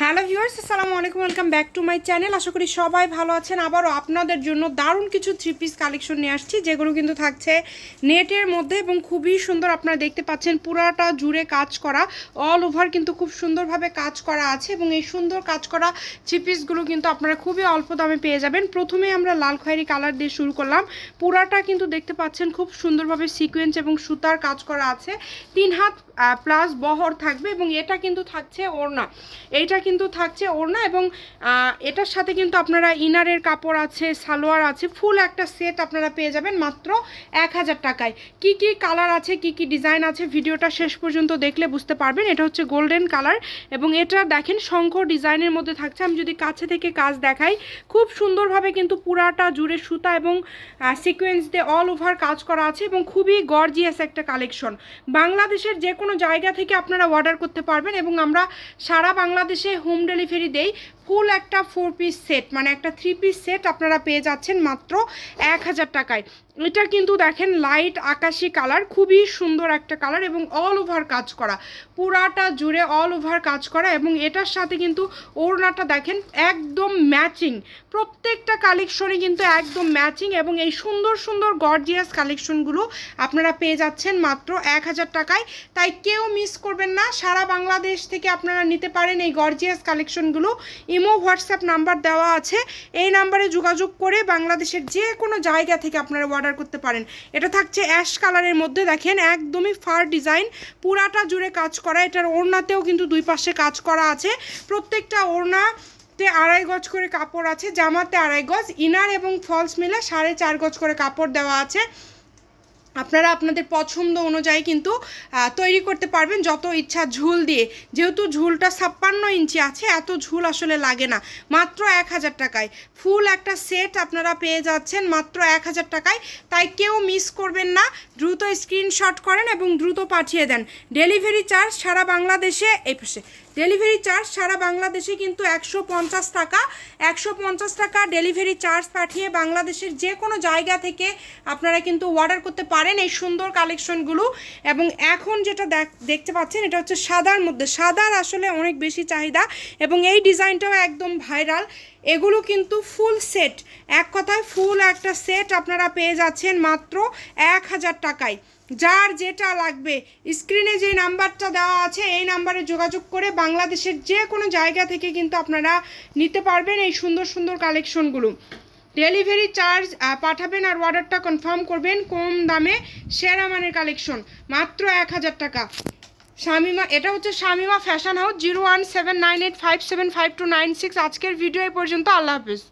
Hello viewers, আসসালামু আলাইকুম, welcome back to my channel. আশা করি সবাই ভালো আছেন। আবারও আপনাদের জন্য দারুণ কিছু থ্রি পিস কালেকশন নিয়ে আসছি, যেগুলো কিন্তু থাকছে নেটের মধ্যে এবং খুবই সুন্দর আপনারা দেখতে পাচ্ছেন, পুরাটা জুড়ে কাজ করা অল ওভার কিন্তু খুব সুন্দরভাবে কাজ করা আছে এবং এই সুন্দর কাজ করা থ্রি পিসগুলো কিন্তু আপনারা খুবই অল্প দামে পেয়ে যাবেন। প্রথমে আমরা লাল খয়েরি কালার দিয়ে শুরু করলাম। পুরাটা কিন্তু দেখতে পাচ্ছেন খুব সুন্দরভাবে সিকোয়েন্স এবং সুতার কাজ করা আছে। তিন হাত প্লাস বহর থাকবে এবং এটা কিন্তু থাকছে ওড়না। এইটা কিন্তু থাকছে ওড়না এবং এটার সাথে কিন্তু আপনারা ইনারের কাপড় আছে, সালোয়ার আছে, ফুল একটা সেট আপনারা পেয়ে যাবেন মাত্র এক হাজার টাকায়। কি কি কালার আছে, কি কি ডিজাইন আছে, ভিডিওটা শেষ পর্যন্ত দেখলে বুঝতে পারবেন। এটা হচ্ছে গোল্ডেন কালার এবং এটা দেখেন শঙ্খ ডিজাইনের মধ্যে থাকছে। আমি যদি কাছে থেকে কাজ দেখাই, খুব সুন্দরভাবে কিন্তু পুরাটা জুড়ে সুতা এবং সিকোয়েন্স দিয়ে অল ওভার কাজ করা আছে এবং খুবই গর্জিয়াস একটা কালেকশন বাংলাদেশের যে কোনো জায়গা থেকে আপনারা অর্ডার করতে পারবেন এবং আমরা সারা বাংলাদেশে হোম ডেলিভারি দেই ফুল একটা ফোর পিস সেট মানে একটা থ্রি পিস সেট আপনারা পেয়ে যাচ্ছেন মাত্র এক হাজার টাকায়। এটা কিন্তু দেখেন লাইট আকাশি কালার খুবই সুন্দর একটা কালার এবং অল ওভার কাজ করা। পুরাটা জুড়ে অল ওভার কাজ করা এবং এটার সাথে কিন্তু ওড়নাটা দেখেন একদম ম্যাচিং প্রত্যেকটা কালেকশনে কিন্তু একদম ম্যাচিং এবং এই সুন্দর সুন্দর গর্জিয়াস কালেকশনগুলো আপনারা পেয়ে যাচ্ছেন মাত্র এক হাজার টাকায়। তাই কেউ মিস করবেন না, সারা বাংলাদেশ থেকে আপনারা নিতে পারেন এই গর্জিয়াস কালেকশনগুলো ইমো, হোয়াটসঅ্যাপ নাম্বার দেওয়া আছে। এই নাম্বারে যোগাযোগ করে বাংলাদেশের যে কোনো জায়গা থেকে আপনারা অর্ডার করতে পারেন। এটা থাকছে অ্যাশ কালারের মধ্যে, দেখেন একদমই ফার ডিজাইন। পুরাটা জুড়ে কাজ করা, এটার ওড়নাতেও কিন্তু দুই পাশে কাজ করা আছে। প্রত্যেকটা ওড়না তে আড়াই গজ করে কাপড় আছে, জামাতে আড়াই গজ, ইনার এবং ফলস মিলে সাড়ে চার গজ করে কাপড় দেওয়া আছে। আপনারা আপনাদের পছন্দ অনুযায়ী কিন্তু তৈরি করতে পারবেন যত ইচ্ছা ঝুল দিয়ে। যেহেতু ঝুলটা ছাপ্পান্ন ইঞ্চি আছে, এত ঝুল আসলে লাগে না। মাত্র এক হাজার টাকায়। ফুল একটা সেট আপনারা পেয়ে যাচ্ছেন মাত্র এক হাজার টাকায়। তাই কেউ মিস করবেন না। দ্রুত স্ক্রিনশট করেন এবং দ্রুত পাঠিয়ে দেন। ডেলিভারি চার্জ সারা বাংলাদেশে, এই পাশে, ডেলিভারি চার্জ সারা বাংলাদেশে কিন্তু একশো পঞ্চাশ টাকা। একশো পঞ্চাশ টাকা ডেলিভারি চার্জ পাঠিয়ে বাংলাদেশের যে কোনো জায়গা থেকে আপনারা কিন্তু অর্ডার করতে পারেন এই সুন্দর কালেকশনগুলো। এবং এখন যেটা দেখ- দেখতে পাচ্ছেন, এটা হচ্ছে সাদার মধ্যে। সাদার আসলে অনেক বেশি চাহিদা এবং এই ডিজাইনটাও একদম ভাইরাল। এগুলো কিন্তু ফুল সেট। এক কথায় ফুল একটা সেট আপনারা পেয়ে যাচ্ছেন মাত্র এক হাজার টাকায়। যার যেটা লাগবে, স্ক্রিনে যে নাম্বারটা দেওয়া আছে, এই নাম্বারে যোগাযোগ করে বাংলাদেশের যে কোনো জায়গা থেকে কিন্তু আপনারা নিতে পারবেন এই সুন্দর সুন্দর কালেকশনগুলো। ডেলিভারি চার্জ পাঠাবেন আর অর্ডারটা কনফার্ম করবেন কম দামে সেরা মানের কালেকশন, মাত্র এক হাজার টাকা। শামিমা, এটা হচ্ছে Shamima fashion house, zero one seven nine eight five seven five two nine six. আজকের ভিডিও এই পর্যন্ত, আল্লাহ হাফিজ।